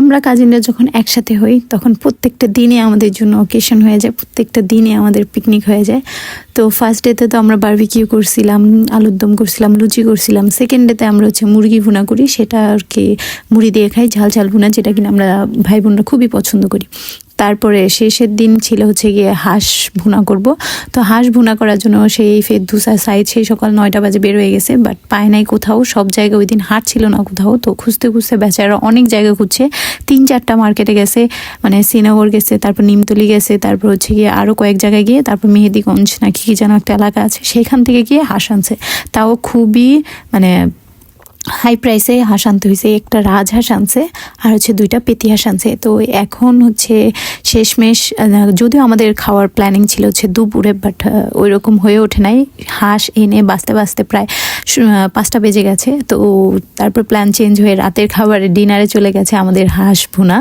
আমরা কাজিনরা যখন একসাথে হই, তখন প্রত্যেকটা দিনে আমাদের জন্য অকেশন হয়ে যায়, প্রত্যেকটা দিনে আমাদের পিকনিক হয়ে যায়। তো ফার্স্ট ডেতে তো আমরা বার্বিকিউ করছিলাম, আলুর দম করছিলাম, লুচি করছিলাম। সেকেন্ড ডেতে আমরা হচ্ছে মুরগি ভুনা করি, সেটা আর কি মুড়ি দিয়ে খাই, ঝাল ঝাল ভুনা, যেটা কিনা আমরা ভাই বোনরা খুবই পছন্দ করি। তারপরে শেষের দিন ছিল হচ্ছে গিয়ে হাঁস ভুনা করব। তো হাঁস ভুনা করার জন্য সেই ফেরদুসা সাইড সেই সকাল নয়টা বাজে বের হয়ে গেছে বাট পায় নাই কোথাও। সব জায়গায় ওই দিন হাট ছিল না কোথাও। তো খুঁজতে খুঁজতে বেচারা অনেক জায়গা খুঁজছে। তিন চারটা মার্কেটে গেছে মানে শ্রীনগর গেছে, তারপর নিমতলি গেছে, তারপর হচ্ছে গিয়ে আরও কয়েক জায়গায় গিয়ে তারপর মেহেদিগঞ্জ নাকি কি যেন একটা এলাকা আছে, সেখান থেকে গিয়ে হাঁস আনছে। তাও খুবই মানে হাই প্রাইসে হাঁস আনতে হয়েছে একটা রাজহাঁস আনছে আর হচ্ছে দুইটা পেতি হাঁস আনছে তো এখন হচ্ছে শেষমেশ যদিও আমাদের খাওয়ার প্ল্যানিং ছিল হচ্ছে দুপুরে বাট ওই রকম হয়ে ওঠে নাই। হাঁস এনে বাঁচতে বাঁচতে প্রায় পাঁচটা বেজে গেছে। তো তারপর প্ল্যান চেঞ্জ হয়ে রাতের খাবারে ডিনারে চলে গেছে আমাদের হাঁস ভুনা,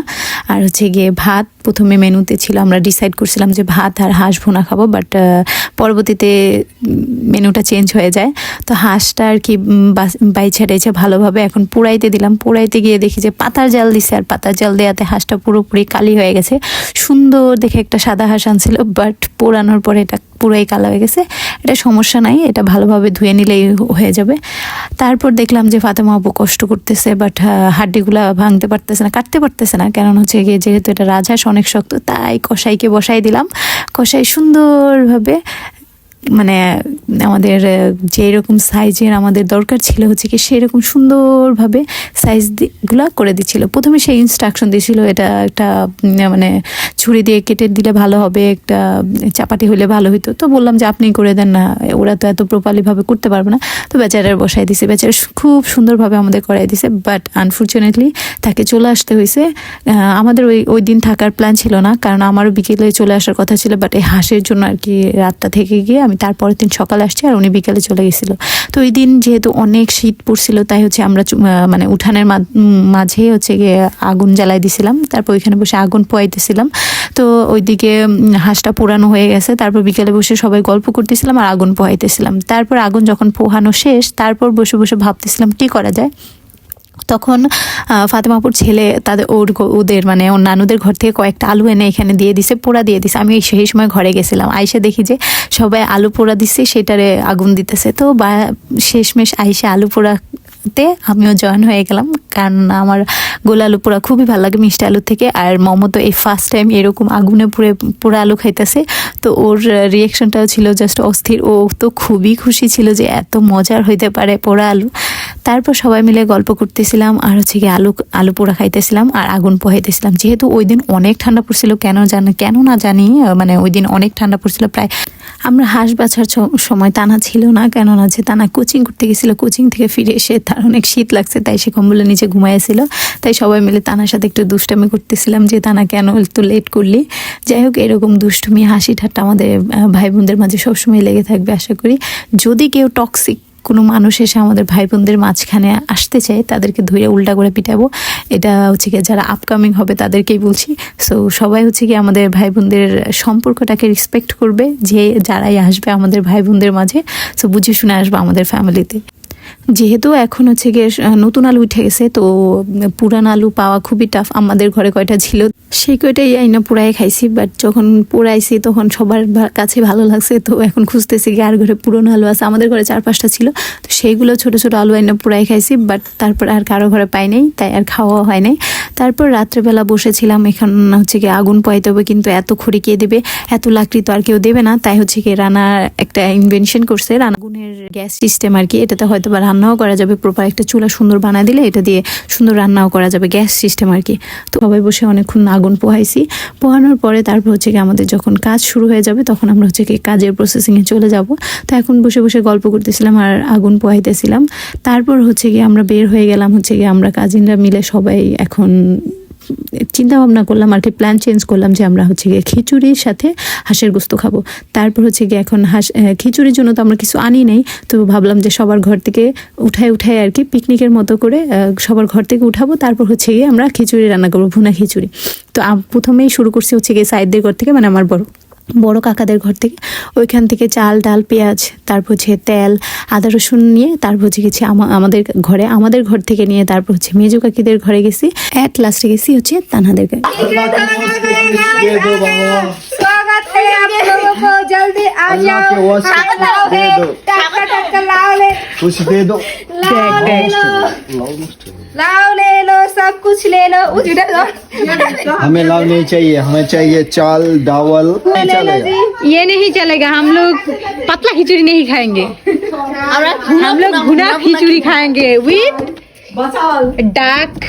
আর হচ্ছে গিয়ে ভাত প্রথমে মেনুতে ছিল, আমরা ডিসাইড করছিলাম যে ভাত আর হাঁস ভুনা খাব বাট পরবর্তীতে মেনুটা চেঞ্জ হয়ে যায়। তো হাঁসটা আর কি বাইছে টাইছে ভালোভাবে এখন পোড়াইতে দিলাম। পোড়াইতে গিয়ে দেখি যে পাতার জাল দিছে, আর পাতার জাল দেওয়াতে হাঁসটা পুরোপুরি কালি হয়ে গেছে। সুন্দর দেখে একটা সাদা হাঁস আনছিল বাট পোড়ানোর পরে এটা পুরোই কালো হয়ে গেছে। এটা সমস্যা নাই এটা ভালোভাবে ধুয়ে নিলেই হয়ে যাবে। তারপর দেখলাম যে ফাতেমা আপু কষ্ট করতেছে বাট হাড্ডিগুলা ভাঙতে পারতেছে না কাটতে পারতেছে না। কারণ হচ্ছে গিয়ে যেহেতু এটা রাজহাঁস অনেক শক্ত তাই কষাইকে বসাই দিলাম। কষাই সুন্দরভাবে মানে আমাদের আহ, যেই রকম সাইজের আমাদের দরকার ছিল হচ্ছে কি সেরকম সুন্দরভাবে সাইজগুলা করে দিচ্ছিল। প্রথমে সেই ইনস্ট্রাকশন দিয়েছিল এটা একটা মানে ছুরি দিয়ে কেটে দিলে ভালো হবে, একটা চাপাটি হলে ভালো হতো তো বললাম যে আপনি করে দেন না, ওরা তো এত প্রপারলি ভাবে করতে পারবে না। তো বেচারার বসাই দিছে। বেচারা খুব সুন্দরভাবে আমাদের করাই দিছে বাট আনফর্চুনেটলি তাকে চলে আসতে হয়েছে আমাদের ওই ওই দিন থাকার প্ল্যান ছিল না, কারণ আমারও বিকেলে চলে আসার কথা ছিল বাট এই হাঁসের জন্য আর কি রাতটা থেকে গিয়ে আমি তারপরের দিন সকালে আসছি আর উনি বিকেলে চলে গেছিল। তো ওই দিন যেহেতু অনেক শীত পড়ছিল, তাই হচ্ছে আমরা মানে মানে উঠানের মা- উম, মাঝে হচ্ছে গিয়ে আগুন জ্বালাই দিছিলাম। তারপর ওইখানে বসে আগুন পোয়াইতেছিলাম। তো ওইদিকে হাঁসটা পোড়ানো হয়ে গেছে। তারপর বিকেলে বসে সবাই গল্প করতেছিলাম আর আগুন পোহাইতেছিলাম তারপর আগুন যখন পোহানো শেষ তারপর বসে বসে ভাবতেছিলাম কি করা যায়? তখন ফাতেমাপুর ছেলে তাদের ওর ওদের মানে ওর নানুদের ঘর থেকে কয়েকটা আলু এনে এখানে দিয়ে দিছে পোড়া দিয়ে দিছে। আমি সেই সময় ঘরে গেছিলাম। আইসে দেখি যে সবাই আলু পোড়া দিচ্ছে সেটারে আগুন দিতেছে। তো বা শেষমেশ আইসে আলু পোড়াতে আমিও জয়েন হয়ে গেলাম। কারণ আমার গোলা আলু পোড়া খুবই ভালো লাগে মিষ্টি আলু থেকে। আর মমো তো এই ফার্স্ট টাইম এরকম আগুনে পুড়ে, পোড়া আলু খাইতেছে। তো ওর রিয়েকশনটাও ছিল জাস্ট অস্থির। ও তো খুবই খুশি ছিল যে এত মজার হইতে পারে পোড়া আলু। তারপর সবাই মিলে গল্প করতেছিলাম, আর হচ্ছে কি আলু আলু পোড়া খাইতেছিলাম, আর আগুন পোহাইতেছিলাম। যেহেতু ওই দিন অনেক ঠান্ডা পড়ছিল, কেন জানি, কেন না জানি মানে ওই দিন অনেক ঠান্ডা পড়ছিল প্রায়। আমরা হাঁস বাছার সময় টানা ছিল না কেননা যে টানা কোচিং করতে গেছিল, কোচিং থেকে ফিরে এসে তার অনেক শীত লাগছে, তাই সে কম্বলের নিচে ঘুমাইছিল তাই সবাই মিলে তানার সাথে একটু দুষ্টামি করতেছিলাম যে তানা কেন একটু লেট করলি। যাই হোক, এরকম দুষ্টুমি, হাসি ঠাট্টা আমাদের ভাই বোনদের মাঝে সবসময় লেগে থাকবে, আশা করি। যদি কেউ টক্সিক কোনো মানুষ এসে আমাদের ভাই বোনদের মাঝখানে আসতে চায়, তাদেরকে ধরে উল্টা করে পিটাবো। এটা হচ্ছে কি যারা আপকামিং হবে তাদেরকেই বলছি। সো সবাই হচ্ছে কি আমাদের ভাই বোনদের সম্পর্কটাকে রেসপেক্ট করবে, যে যারাই আসবে আমাদের ভাই বোনদের মাঝে। সো বুঝে শুনে আসবে আমাদের ফ্যামিলিতে যেহেতু এখন হচ্ছে গিয়ে নতুন আলু উঠে গেছে, তো পুরান আলু পাওয়া খুবই টাফ আমাদের ঘরে কয়টা ছিল, সেই কয়টাই আইনা পুরাই খাইছি বাট যখন পুরাইছি তখন সবার কাছে ভালো লাগছে, তো এখন খুঁজতেছি গিয়ে আর ঘরে পুরনো আলু আছে। আমাদের ঘরে চার পাঁচটা ছিল, তো সেইগুলো ছোট ছোট আলু আইনা পুরাই খাইছি বাট তারপর আর কারও ঘরে পাই নাই, তাই আর খাওয়া হয় নাই। তারপর রাত্রেবেলা বসেছিলাম, এখন হচ্ছে কি আগুন পোয়াইতে হবে, কিন্তু এত খড়ি কে দেবে? এত লাকড়ি তো আর কেউ দেবে না। তাই হচ্ছে কি রান্নার একটা ইনভেনশন করছে। রান্না আগুনের গ্যাস সিস্টেম আর কি, এটাতে হয়তো বা রান্নাও করা যাবে। প্রপার একটা চুলা সুন্দর বানা দিলে এটা দিয়ে সুন্দর রান্নাও করা যাবে গ্যাস সিস্টেম আর কি। তো সবাই বসে অনেকক্ষণ আগুন পোহাইছি। পোহানোর পরে তারপর হচ্ছে কি আমাদের যখন কাজ শুরু হয়ে যাবে, তখন আমরা হচ্ছে কি কাজের প্রসেসিংয়ে চলে যাব। তো এখন বসে বসে গল্প করতেছিলাম আর আগুন পোহাইতেছিলাম। তারপর হচ্ছে কি আমরা বের হয়ে গেলাম, হচ্ছে কি আমরা কাজিনরা মিলে সবাই এখন চিন্তা ভাবনা করলাম, আর কি প্ল্যান চেঞ্জ করলাম যে আমরা হচ্ছে গিয়ে খিচুড়ির সাথে হাঁসের গোস্ত খাব। তারপর হচ্ছে গিয়ে এখন হাঁস খিচুড়ির জন্য তো আমরা কিছু আনি নেই, তো ভাবলাম যে সবার ঘর থেকে উঠায় উঠায় আর কি পিকনিকের মতো করে সবার ঘর থেকে উঠাবো। তারপর হচ্ছে গিয়ে আমরা খিচুড়ি রান্না করব, ভুনা খিচুড়ি। তো প্রথমেই শুরু করছি হচ্ছে গিয়ে সাইডদের ঘর থেকে মানে আমার বড়। বড় কাকাদের ঘর থেকে ওইখান থেকে চাল ডাল পেঁয়াজ তারপর হচ্ছে তেল আদা রসুন নিয়ে তারপর হচ্ছে গেছি আমাদের ঘরে আমাদের ঘর থেকে নিয়ে তারপর হচ্ছে মেজু কাকিদের ঘরে গেছি। অ্যাট লাস্টে গেছি হচ্ছে তানহাদের ঘরে। बैग लाओ ले लो सब कुछ ले लो हमें लाओ नहीं चाहिए हमें चाहिए चाल दावल ये नहीं चलेगा हम लोग पतला खिचड़ी नहीं खाएँगे। हम लोग भुना खिचड़ी खाएँगे विथ डाक